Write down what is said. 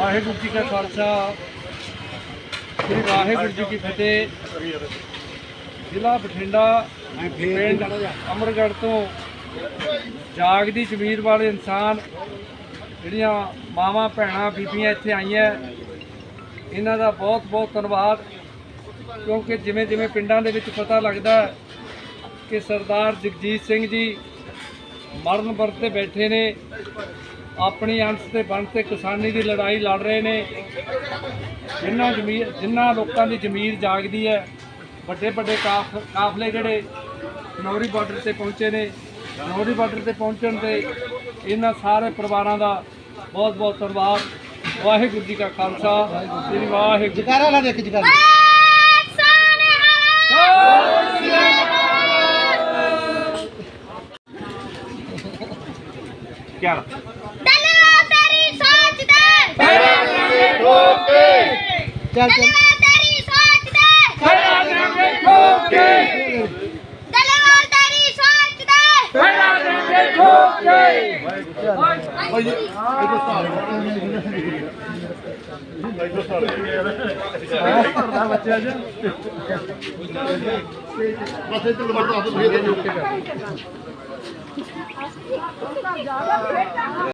ਵਾਹਿਗੁਰੂ ਜੀ ਕਾ ਖਾਲਸਾ, ਸ੍ਰੀ ਵਾਹਿਗੁਰੂ ਜੀ ਕੀ ਫਤਿਹ। ਜ਼ਿਲ੍ਹਾ ਬਠਿੰਡਾ, ਪਿੰਡ ਅਮਰਗੜ੍ਹ ਤੋਂ ਜਾਗਦੀ ਜ਼ਮੀਰ ਵਾਲੇ ਇਨਸਾਨ, ਜਿਹੜੀਆਂ ਮਾਵਾਂ, ਭੈਣਾਂ, ਬੀਬੀਆਂ ਇੱਥੇ ਆਈਆਂ, ਇਹਨਾਂ ਦਾ ਬਹੁਤ ਬਹੁਤ ਧੰਨਵਾਦ। ਕਿਉਂਕਿ ਜਿਵੇਂ ਜਿਵੇਂ ਪਿੰਡਾਂ ਦੇ ਵਿੱਚ ਪਤਾ ਲੱਗਦਾ ਕਿ ਸਰਦਾਰ ਜਗਜੀਤ ਸਿੰਘ ਜੀ ਮਰਨ ਵਰਤ ਬੈਠੇ ਨੇ ਆਪਣੀ ਅੰਸ਼ ਤੇ ਬੰਦ ਤੇ ਕਿਸਾਨੀ ਦੀ ਲੜਾਈ ਲੜ ਰਹੇ ਨੇ। ਜਿਨ੍ਹਾਂ ਜ਼ਮੀਰ ਜਿਨ੍ਹਾਂ ਲੋਕਾਂ ਦੀ ਜ਼ਮੀਰ ਜਾਗਦੀ ਹੈ ਵੱਡੇ ਵੱਡੇ ਕਾਫ ਕਾਫਲੇ ਜਿਹੜੇ ਨੌਰੀ ਬਾਰਡਰ ਤੇ ਪਹੁੰਚੇ ਨੇ। ਨੌਰੀ ਬਾਰਡਰ ਤੇ ਪਹੁੰਚਣ ਤੇ ਇਹਨਾਂ ਸਾਰੇ ਪਰਿਵਾਰਾਂ ਦਾ ਬਹੁਤ ਬਹੁਤ ਧੰਨਵਾਦ। ਵਾਹਿਗੁਰੂ ਜੀ ਕਾ ਖਾਲਸਾ। ਸ੍ਰੀ ਵਾਹਿਗੁਰੂ ਜਕਾਰਾ ਲਾ ਦੇ ਇੱਕ ਜਕਾਰਾ। ਕਿਆ ਧੰਨਵਾਦ ਤੇਰੀ ਸੋਚ ਦੇ ਚੱਲ ਚੱਲ ਧੰਨਵਾਦ ਤੇਰੀ ਸੋਚ ਦੇ ਖੜਾ ਦੇਂਗੇ ਠੋਕ ਕੇ ਧੰਨਵਾਦ ਤੇਰੀ ਸੋਚ ਦੇ ਖੜਾ ਦੇਂਗੇ ਠੋਕ ਕੇ ਭਾਈ ਜੀ ਇਹਦੇ ਸਾਹ ਬੱਚਾ ਜੀ ਬਸ ਤੇ। ਲੰਬਾ ਹੱਥ ਫੇਰ ਦੇ